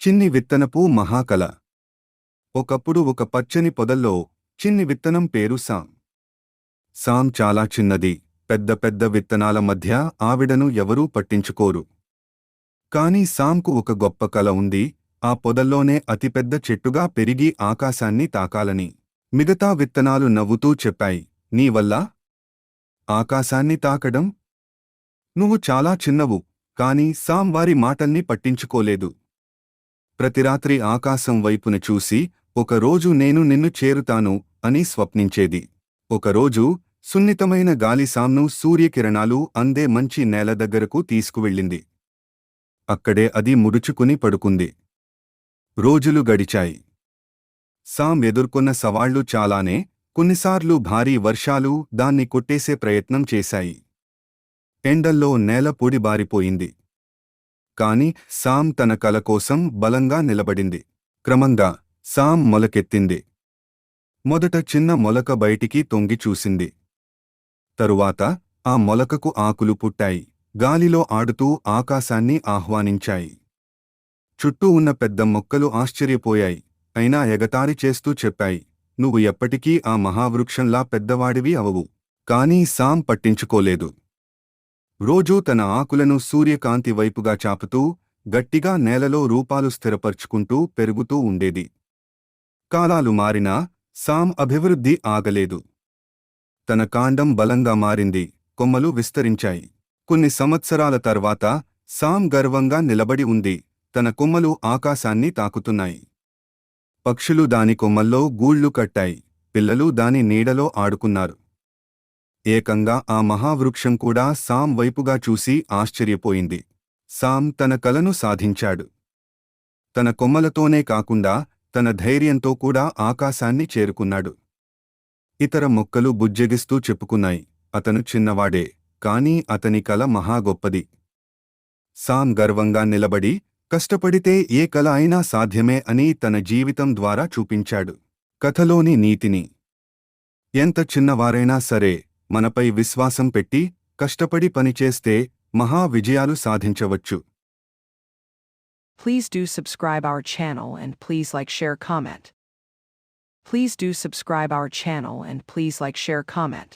చిన్ని విత్తనపు మహాకల ఒకప్పుడు ఒక పచ్చని పొదల్లో చిన్ని విత్తనం పేరు సాం. సాం చాలా చిన్నది పెద్ద పెద్ద విత్తనాల మధ్య ఆవిడను ఎవరూ పట్టించుకోరు. కాని సాంకు ఒక గొప్ప కల ఉంది ఆ పొదల్లోనే అతిపెద్ద చెట్టుగా పెరిగి ఆకాశాన్ని తాకాలని. మిగతా విత్తనాలు నవ్వుతూ చెప్పాయి నీ వల్ల? ఆకాశాన్ని తాకడం? నువ్వు చాలా చిన్నవు కాని సాం వారి మాటల్ని పట్టించుకోలేదు. ప్రతిరాత్రి ఆకాశం వైపున చూసి ఒకరోజు నేను నిన్ను చేరుతాను అని స్వప్నించేది. ఒకరోజు సున్నితమైన గాలి సాంను సూర్యకిరణాలు అందే మంచి నేల దగ్గరకు తీసుకువెళ్ళింది. అక్కడే అది ముడుచుకుని పడుకుంది. రోజులు గడిచాయి. సాం ఎదుర్కొన్న సవాళ్ళు చాలానే కొన్నిసార్లు భారీ వర్షాలు దాన్ని కొట్టేసే ప్రయత్నం చేశాయి. ఎండల్లో నేల పొడిబారిపోయింది. కాని సాం తన కల కోసం బలంగా నిలబడింది. క్రమంగా సాం మొలకెత్తింది. మొదట చిన్న మొలక బయటికి తొంగి చూసింది. తరువాత ఆ మొలకకు ఆకులు పుట్టాయి. గాలిలో ఆడుతూ ఆకాశాన్ని ఆహ్వానించాయి. చుట్టూ ఉన్న పెద్ద మొక్కలు ఆశ్చర్యపోయాయి. అయినా ఎగతారి చేస్తూ చెప్పాయి నువ్వు ఎప్పటికీ ఆ మహావృక్షంలా పెద్దవాడివి అవవు. కానీ సాం పట్టించుకోలేదు. రోజూ తన ఆకులను సూర్యకాంతి వైపుగా చాపుతూ గట్టిగా నేలలో రూపాలు స్థిరపర్చుకుంటూ పెరుగుతూ ఉండేది. కాలాలు మారినా సాం అభివృద్ధి ఆగలేదు. తన కాండం బలంగా మారింది కొమ్మలు విస్తరించాయి. కొన్ని సంవత్సరాల తర్వాత సాం గర్వంగా నిలబడి ఉంది తన కొమ్మలు ఆకాశాన్ని తాకుతున్నాయి. పక్షులు దాని కొమ్మల్లో గూళ్ళు కట్టాయి పిల్లలు దాని నీడలో ఆడుకున్నారు. ఏకంగా ఆ మహావృక్షం కూడా సాం వైపుగా చూసి ఆశ్చర్యపోయింది. సాం తన కలను సాధించాడు. తన కొమ్మలతోనే కాకుండా తన ధైర్యంతో కూడా ఆకాశాన్ని చేరుకున్నాడు. ఇతర మొక్కలు బుజ్జగిస్తూ చెప్పుకున్నాయి. అతను చిన్నవాడే కాని అతని కల మహాగొప్పది సాం గర్వంగా నిలబడి కష్టపడితే ఏ కల అయినా సాధ్యమే అని తన జీవితం ద్వారా చూపించాడు. కథలోని నీతిని. ఎంత చిన్నవారైనా సరే మనపై విశ్వాసం పెట్టి కష్టపడి పనిచేస్తే మహా విజయాలు సాధించవచ్చు Please do subscribe our channel and please like share comment. Please do subscribe our channel and please like share comment.